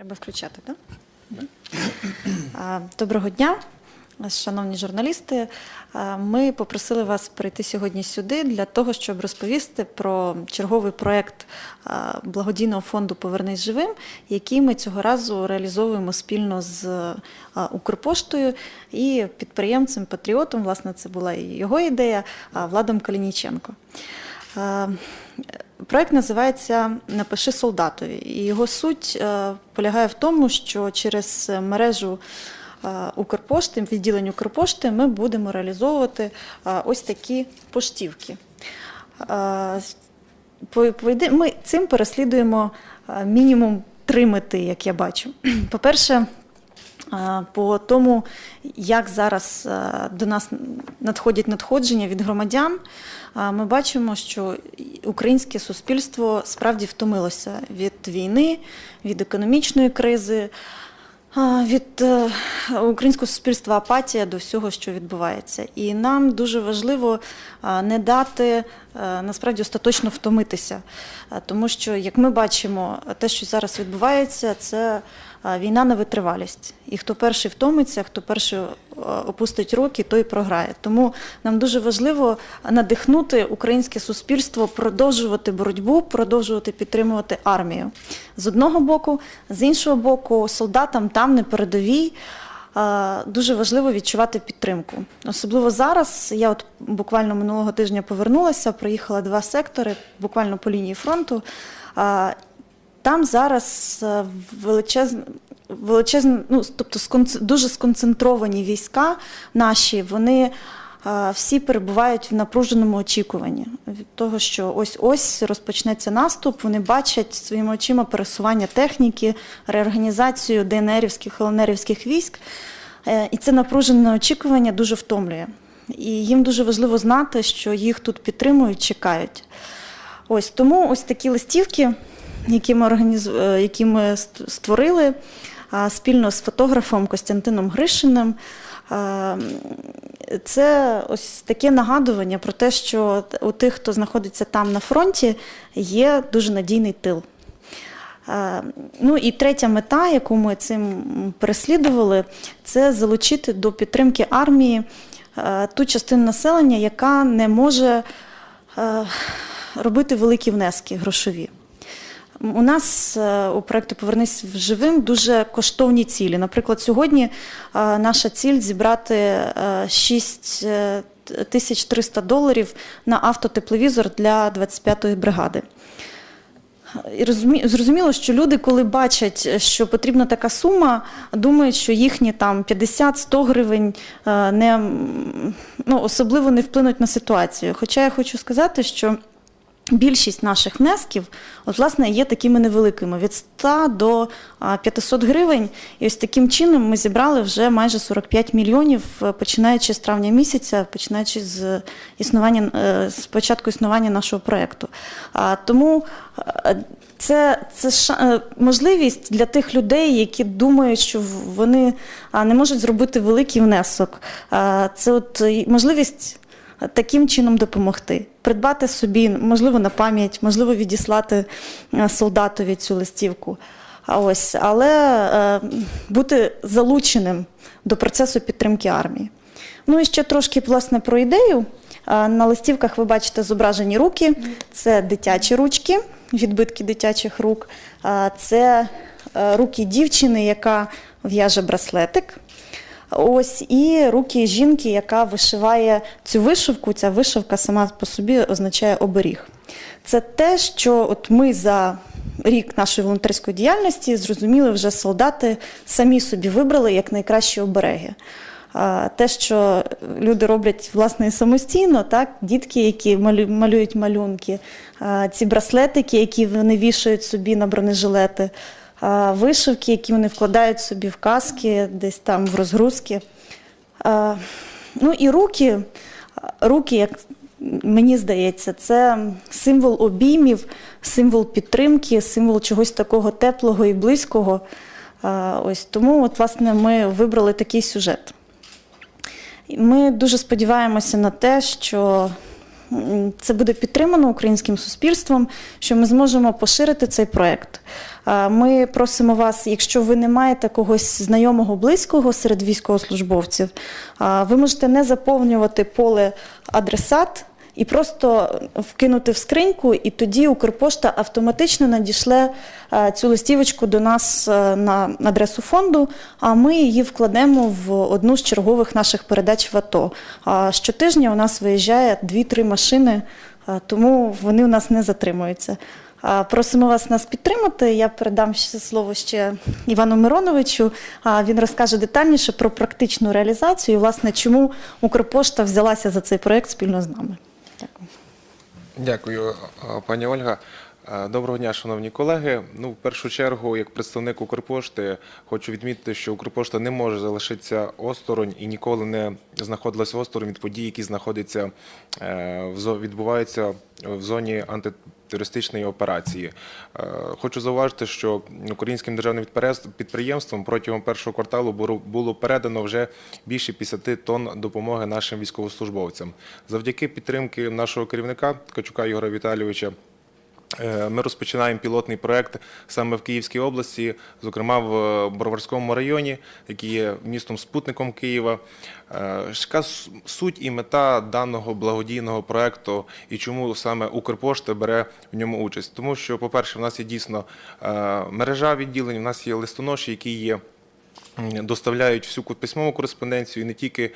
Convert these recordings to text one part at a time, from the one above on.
Треба включати, так? А, Доброго дня, шановні журналісти. Ми попросили вас прийти сьогодні сюди для того, щоб розповісти про черговий проєкт благодійного фонду Повернись живим, який ми цього разу реалізовуємо спільно з Укрпоштою і підприємцем, патріотом. Власне, це була і його ідея Владом Калініченко. А, Проект називається Напиши солдатові. І його суть е, полягає в тому, що через мережу е, Укрпошти, відділень Укрпошти, ми будемо реалізовувати е, ось такі поштівки. Е, Ми цим переслідуємо е, мінімум три мети, як я бачу. По-перше, е, по тому, як зараз е, до нас надходять надходження від громадян, е, ми бачимо, що українське суспільство справді втомилося від війни, від економічної кризи, від е, українського суспільства апатія до всього, що відбувається. І нам дуже важливо не дати е, насправді остаточно втомитися. Тому що, як ми бачимо, те, що зараз відбувається, це війна на витривалість. І хто перший втомиться, хто перший е, опустить руки, той програє. Тому нам дуже важливо надихнути українське суспільство продовжувати боротьбу, продовжувати підтримувати армію. З одного боку, з іншого боку, солдатам там на передовій. е, Дуже важливо відчувати підтримку. Особливо зараз. Я от буквально минулого тижня повернулася, проїхала два сектори, буквально по лінії фронту. Там зараз е, величезн, величезн, ну, тобто дуже сконцентровані війська наші, вони е, всі перебувають в напруженому очікуванні від того, що ось ось розпочнеться наступ. Вони бачать своїми очима пересування техніки, реорганізацію ДНРівських, ЛНРівських військ. Е, І це напружене очікування дуже втомлює. І їм дуже важливо знати, що їх тут підтримують, чекають. Ось тому ось такі листівки, які ми, організ... е, які ми створили спільно з фотографом Костянтином Гришиним. Це ось таке нагадування про те, що у тих, хто знаходиться там на фронті, є дуже надійний тил. Е, Ну і третя мета, яку ми цим переслідували, це залучити до підтримки армії е, ту частину населення, яка не може е, робити великі внески грошові. У нас е, у проєкті Повернись в живим дуже коштовні цілі. Наприклад, сьогодні е, наша ціль зібрати е, 6 е, тисяч 300 доларів на автотепловізор для 25-ї бригади. І зрозуміло, що люди, коли бачать, що потрібна така сума, думають, що їхні там 50-100 гривень не, ну, особливо не вплинуть на ситуацію. Хоча я хочу сказати, що більшість наших внесків, от, власне, є такими невеликими від 100 до а, 500 гривень. І ось таким чином ми зібрали вже майже 45 мільйонів, е, починаючи з травня місяця, починаючи з існування е, з початку існування нашого проєкту. Тому е, це, це можливість для тих людей, які думають, що вони не можуть зробити великий внесок. Це от можливість таким чином допомогти. Придбати собі, можливо, на пам'ять, можливо, відіслати е, солдатові цю листівку. Ось, але е, бути залученим до процесу підтримки армії. Ну і ще трошки власне про ідею. Е, На листівках ви бачите зображені руки. Це дитячі ручки, відбитки дитячих рук. Це руки дівчини, яка в'яже браслетик. Ось і руки жінки, яка вишиває цю вишивку. Ця вишивка сама по собі означає оберіг. Це те, що от ми за рік нашої волонтерської діяльності зрозуміли, вже солдати самі собі вибрали як найкращі обереги. Те, що люди роблять власне самостійно, так дітки, які малю- малюють малюнки, ці браслетики, які вони вішають собі на бронежилети, вишивки, які вони вкладають собі в каски, десь там в розгрузки. Ну і руки, руки, як мені здається, це символ обіймів, символ підтримки, символ чогось такого теплого і близького. Ось тому, от, власне, ми вибрали такий сюжет. Ми дуже сподіваємося на те, що це буде підтримано українським суспільством, що ми зможемо поширити цей проект. Ми просимо вас, якщо ви не маєте когось знайомого близького серед військовослужбовців, ви можете не заповнювати поле адресат. І просто вкинути в скриньку, і тоді Укрпошта автоматично надішле е, цю листівочку до нас е, на адресу фонду, а ми її вкладемо в одну з чергових наших передач в АТО. Щотижня у нас виїжджає 2-3 машини, е, тому вони у нас не затримуються. Просимо вас нас підтримати. Я передам слово ще Івану Мироновичу. Він розкаже детальніше про практичну реалізацію і, власне, чому Укрпошта взялася за цей проект спільно з нами. Дякую. Дякую, пані Ольга. Е, Доброго дня, шановні колеги. Ну, в першу чергу, як представник Укрпошти, хочу відмітити, що Укрпошта не може залишитися осторонь і ніколи не знаходилася осторонь від подій, які знаходяться е, в відбуваються в зоні антитерористичної операції. Е, Хочу зауважити, що українським державним підприємств- підприємством протягом першого кварталу було- передано вже більше 50 тонн допомоги нашим військовослужбовцям. Завдяки підтримки нашого керівника Ткачука Ігоря Віталійовича. Е, Ми розпочинаємо пілотний проект саме в Київській області, зокрема в е, Броварському районі, який є містом спутником Києва. Е, Яка суть і мета даного благодійного проекту і чому саме Укрпошта бере в ньому участь? Тому що, по-перше, в нас є дійсно мережа відділень, в нас є листоноші, які є доставляють всю письмову кореспонденцію, і не тільки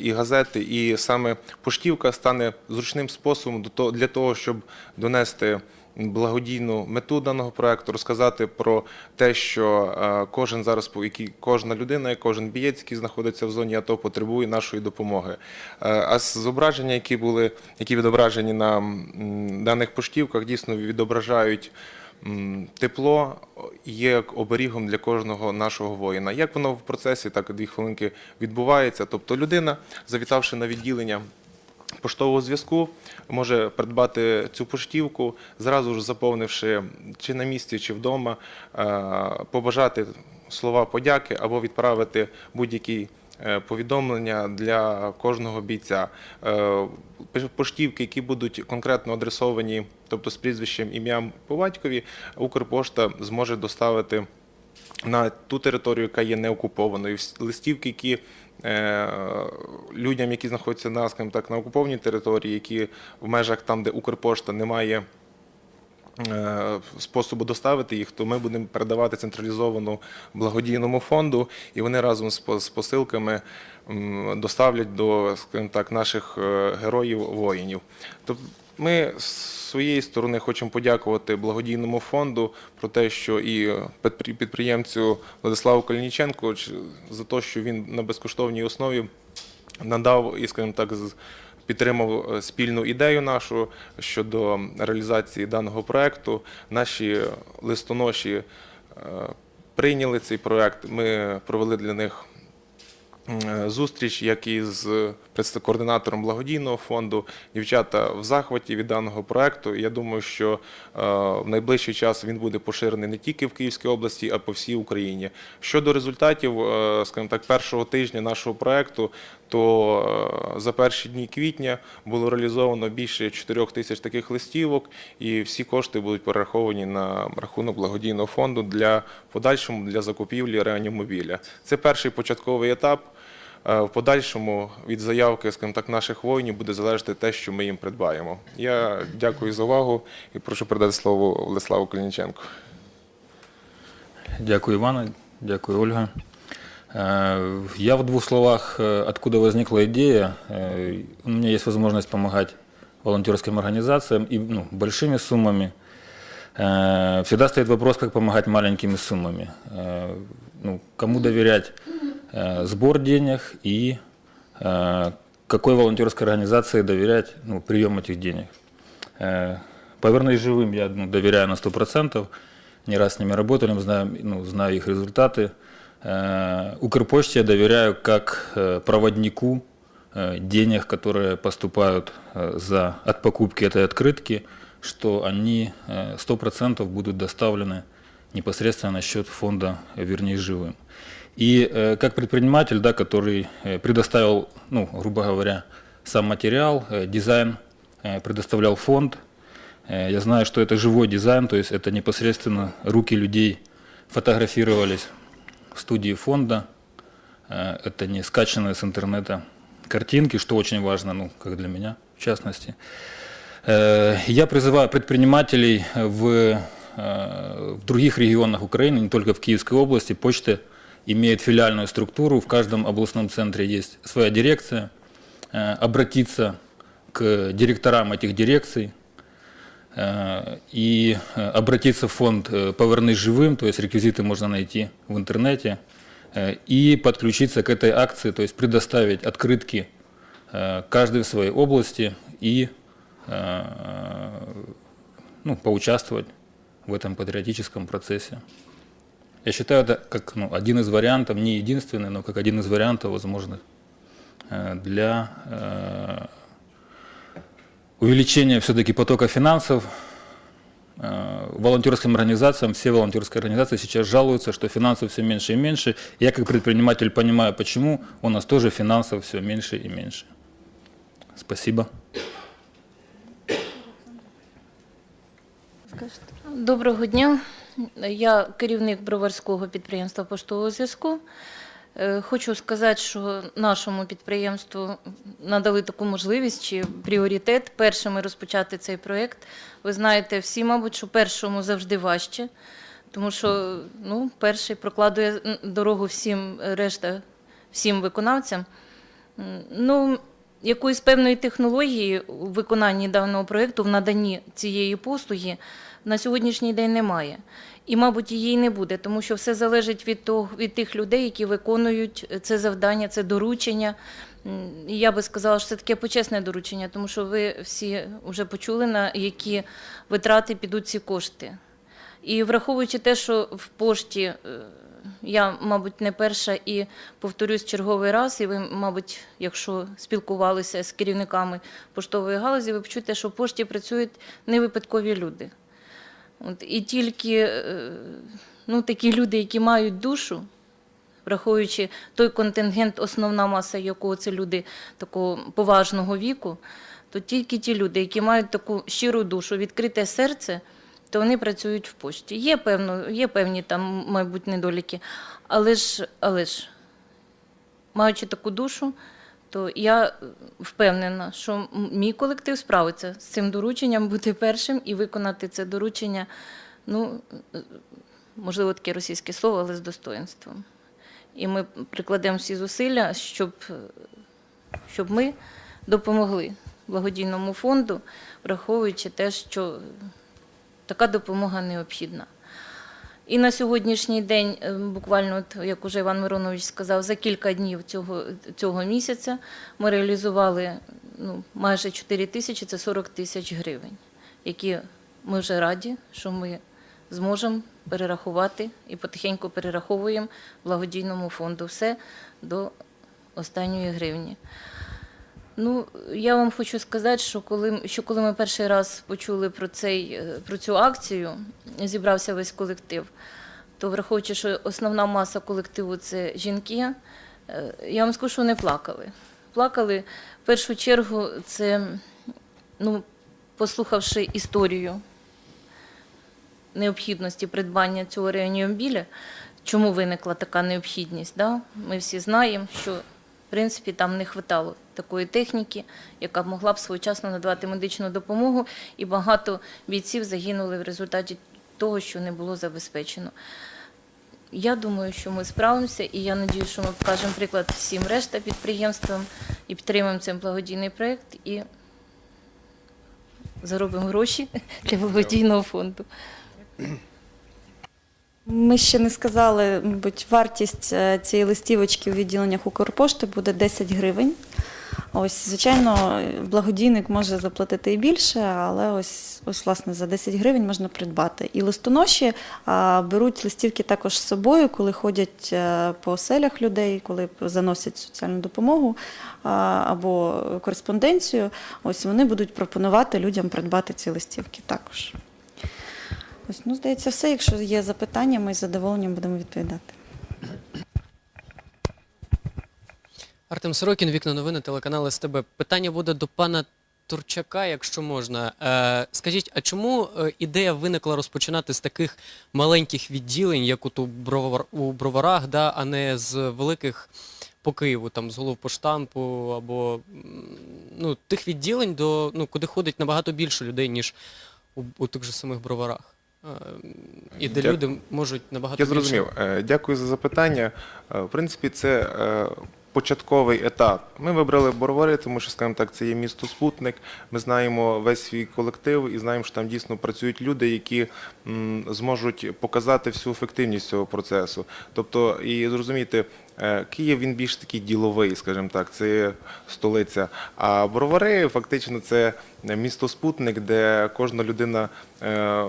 і газети, і саме поштівка стане зручним способом для того, щоб донести благодійну мету даного проекту, розказати про те, що е, кожен зараз кожна людина, кожен бієць, який знаходиться в зоні АТО, потребує нашої допомоги. Е, А зображення, які були, які відображені на даних поштівках, дійсно відображають. Тепло є оберігом для кожного нашого воїна. Як воно в процесі, так і дві хвилинки відбувається. Тобто людина, завітавши на відділення поштового зв'язку, може придбати цю поштівку, зразу ж заповнивши чи на місці, чи вдома, е, побажати слова подяки або відправити будь-який е, повідомлення для кожного бійця. Е, Поштівки, які будуть конкретно адресовані, тобто з прізвищем, ім'ям по батькові, Укрпошта зможе доставити на ту територію, яка є неокупованою. Листівки, які е, людям, які знаходяться на, скажімо так, на окупованій території, які в межах там, де Укрпошта немає е, способу доставити їх, то ми будемо передавати централізовану благодійному фонду, і вони разом з посилками доставлять до, скажімо так, наших е, героїв воїнів. Ми з своєї сторони хочемо подякувати благодійному фонду про те, що і підпри- підприємцю Владиславу Калініченку за те, що він на безкоштовній основі надав і, скажімо так, підтримав е, спільну ідею нашу щодо реалізації даного проекту. Наші листоноші е, прийняли цей проект. Ми провели для них зустріч, як і з координатором благодійного фонду. Дівчата в захваті від даного проекту. Я думаю, що е, в найближчий час він буде поширений не тільки в Київській області, а по всій Україні. Щодо результатів, е, скажімо так, першого тижня нашого проекту, то е, за перші дні квітня було реалізовано більше 4 тисяч таких листівок, і всі кошти будуть перераховані на рахунок благодійного фонду для подальшому для закупівлі реанімобіля. Це перший початковий етап. Е, В подальшому від заявки, скажімо так, наших воїнів буде залежати те, що ми їм придбаємо. Я дякую за увагу і прошу передати слово Владиславу Калініченку. Дякую, Ивана. Дякую, Ольга. Э, Я в двух словах, э, откуда возникла идея. Э, У меня есть возможность помогать волонтерским организациям и ну, большими суммами. Э, Всегда стоит вопрос, как помогать маленькими суммами. Э, Ну, кому доверять э, сбор денег и э, какой волонтерской организации доверять ну, прием этих денег. Э, Повернусь живым я ну, доверяю на 100%. Не раз с ними работали, знаю, ну, знаю их результаты. Э, Укрпочте я доверяю как э, проводнику э, денег, которые поступают э, за, от покупки этой открытки, что они э, 100% будут доставлены непосредственно на счет фонда «Вернись живым». И э, как предприниматель, да, который э, предоставил, ну, грубо говоря, сам материал, э, дизайн предоставлял фонд. Я знаю, что это живой дизайн, то есть это непосредственно руки людей фотографировались в студии фонда. Это не скачанные с интернета картинки, что очень важно, ну, как для меня в частности. Я призываю предпринимателей в, в других регионах Украины, не только в Киевской области, почта имеет филиальную структуру, в каждом областном центре есть своя дирекция, э, обратиться к директорам этих дирекций, э, и э, обратиться в фонд «Повернись живым», то есть реквизиты можно найти в интернете, и подключиться к этой акции, то есть предоставить открытки каждой в своей области и ну, поучаствовать в этом патриотическом процессе. Я считаю это как ну, один из вариантов, не единственный, но как один из вариантов возможных э, для э, увеличения все-таки потока финансов. Э, Волонтерским организациям, все волонтерские организации сейчас жалуются, что финансов все меньше и меньше. Я как предприниматель понимаю, почему у нас тоже финансов все меньше и меньше. Спасибо. Доброго дня. Я керівник броварського підприємства поштового зв'язку. Е, Хочу сказати, що нашому підприємству надали таку можливість чи пріоритет першими розпочати цей проєкт. Ви знаєте всі, мабуть, що першому завжди важче, тому що ну, перший прокладує дорогу всім решта, всім виконавцям. Ну, якоїсь певної технології у виконанні даного проєкту, в наданні цієї послуги на сьогоднішній день немає. І, мабуть, її не буде, тому що все залежить від, того, від тих людей, які виконують це завдання, це доручення. І я би сказала, що це таке почесне доручення, тому що ви всі вже почули, на які витрати підуть ці кошти. І враховуючи те, що в пошті е, я, мабуть, не перша і повторюсь черговий раз, і ви, мабуть, якщо спілкувалися з керівниками поштової галузі, ви почуєте, що в пошті працюють не випадкові люди. От, і тільки е, ну, такі люди, які мають душу, враховуючи той контингент, основна маса якого це люди такого поважного віку, то тільки ті люди, які мають таку щиру душу, відкрите серце, то вони працюють в пошті. Є, певно, є певні там, мабуть, недоліки, але ж, але ж маючи таку душу, то я е, впевнена, що мій колектив справиться з цим дорученням бути першим і виконати це доручення, ну, е, можливо, таке російське слово, але з достоинством. І ми прикладемо всі зусилля, щоб, е, щоб ми допомогли благодійному фонду, враховуючи те, що така допомога необхідна. І на сьогоднішній день, е, буквально, от, як уже Іван Миронович сказав, за кілька днів цього, цього місяця ми реалізували ну, майже 4 тисячі, це 40 тисяч гривень, які ми вже раді, що ми зможемо перерахувати і потихеньку перераховуємо благодійному фонду все до останньої гривні. Ну, я вам хочу сказати, що коли, що коли ми перший раз почули про, цей, е, про цю акцію, зібрався весь колектив, то враховуючи, що основна маса колективу це жінки, е, я вам скажу, що вони плакали. Плакали в першу чергу, це, ну, послухавши історію необхідності придбання цього реанімобіля, чому виникла така необхідність. Да? Ми всі знаємо, що в принципі там не вистачало такої техніки, яка могла б своєчасно надавати медичну допомогу, і багато бійців загинули в результаті того, що не було забезпечено. Я думаю, що ми справимося, і я надію, що ми покажемо приклад всім решта підприємствам і підтримаємо цей благодійний проєкт і заробимо гроші для благодійного фонду. Ми ще не сказали, мабуть, вартість е, цієї листівочки у відділеннях Укрпошти буде 10 гривень. Ось, звичайно, благодійник може заплатити і більше, але ось, ось власне за 10 гривень можна придбати. І листоноші а, беруть листівки також з собою, коли ходять е, по оселях людей, коли заносять соціальну допомогу а, або кореспонденцію. Ось вони будуть пропонувати людям придбати ці листівки також. Ось, ну, здається, все. Якщо є запитання, ми з задоволенням будемо відповідати. Артем Сорокін, вікна новини, телеканал СТБ. Питання буде до пана Турчака, якщо можна. Е, скажіть, а чому е, ідея виникла розпочинати з таких маленьких відділень, як от у, бровар, у броварах, да, а не з великих по Києву, там з головпоштампу або ну, тих відділень, до, ну, куди ходить набагато більше людей, ніж у, у тих же самих броварах? Е, і де Дя- люди можуть набагато Я зрозумів. Е, Дякую за запитання. Е, В принципі, це початковий етап. Ми вибрали Боровари, тому що, скажімо так, це є місто Спутник. Ми знаємо весь свій колектив і знаємо, що там дійсно працюють люди, які зможуть показати всю ефективність цього процесу. Тобто, і зрозуміти, Київ він більш такий діловий, скажімо так, це столиця. А Бровари фактично це місто Спутник, де кожна людина е,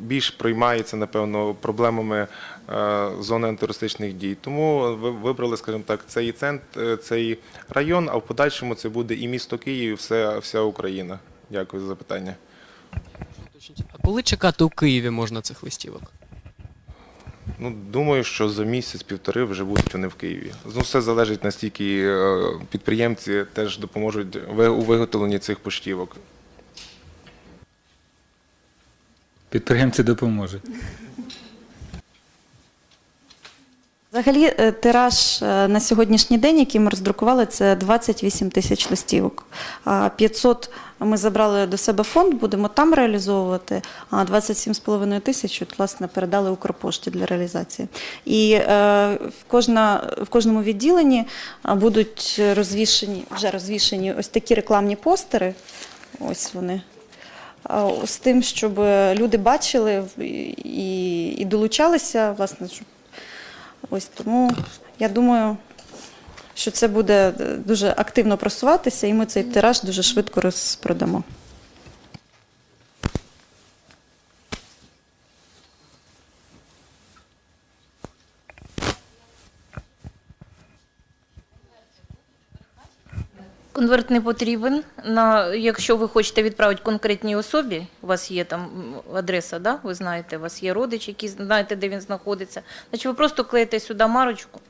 більш приймається, напевно, проблемами е, зони антитерористичних дій. Тому ви вибрали, скажімо так, цей центр, е, цей район, а в подальшому це буде і місто Київ, і вся, вся Україна. Дякую за запитання. А коли чекати у Києві можна цих листівок? Ну, думаю, що за місяць-півтори вже будуть вони в Києві. Ну, все залежить настільки е, підприємці теж допоможуть у виготовленні цих поштівок. Підприємці допоможуть. Взагалі, е, тираж е, на сьогоднішній день, який ми роздрукували, це 28 тисяч листівок. А 500 ми забрали до себе фонд, будемо там реалізовувати, а 27,5 тисяч власне, передали Укрпошті для реалізації. І е, в, кожна, в кожному відділенні будуть розвішені, вже розвішені ось такі рекламні постери. Ось вони. З тим, щоб люди бачили і, і долучалися, власне, щоб Ось тому я думаю, що це буде е, дуже активно просуватися, і ми цей тираж дуже швидко розпродамо. Конверт не потрібен. На, якщо ви хочете відправити конкретній особі, у вас є там адреса, да? ви знаєте, у вас є родич, які знаєте, де він знаходиться. Значить, ви просто клеїте сюди марочку,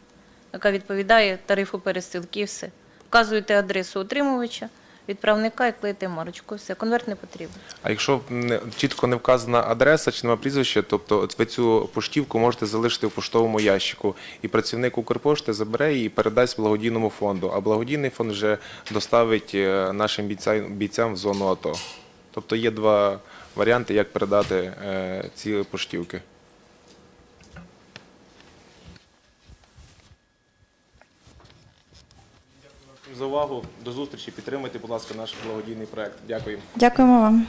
яка відповідає тарифу пересилки, і все. Вказуєте адресу отримувача, відправника і клеїте марочку. Все, конверт не потрібен. А якщо не, чітко не вказана адреса чи нема прізвища, тобто ви цю поштівку можете залишити в поштовому ящику, і працівник Укрпошти забере її і передасть благодійному фонду, а благодійний фонд вже доставить е, нашим бійцям, бійцям в зону АТО. Тобто є два варіанти, як передати е, ці поштівки. За увагу. До зустрічі. Підтримайте, будь ласка, наш благодійний проект. Дякую. Дякуємо вам.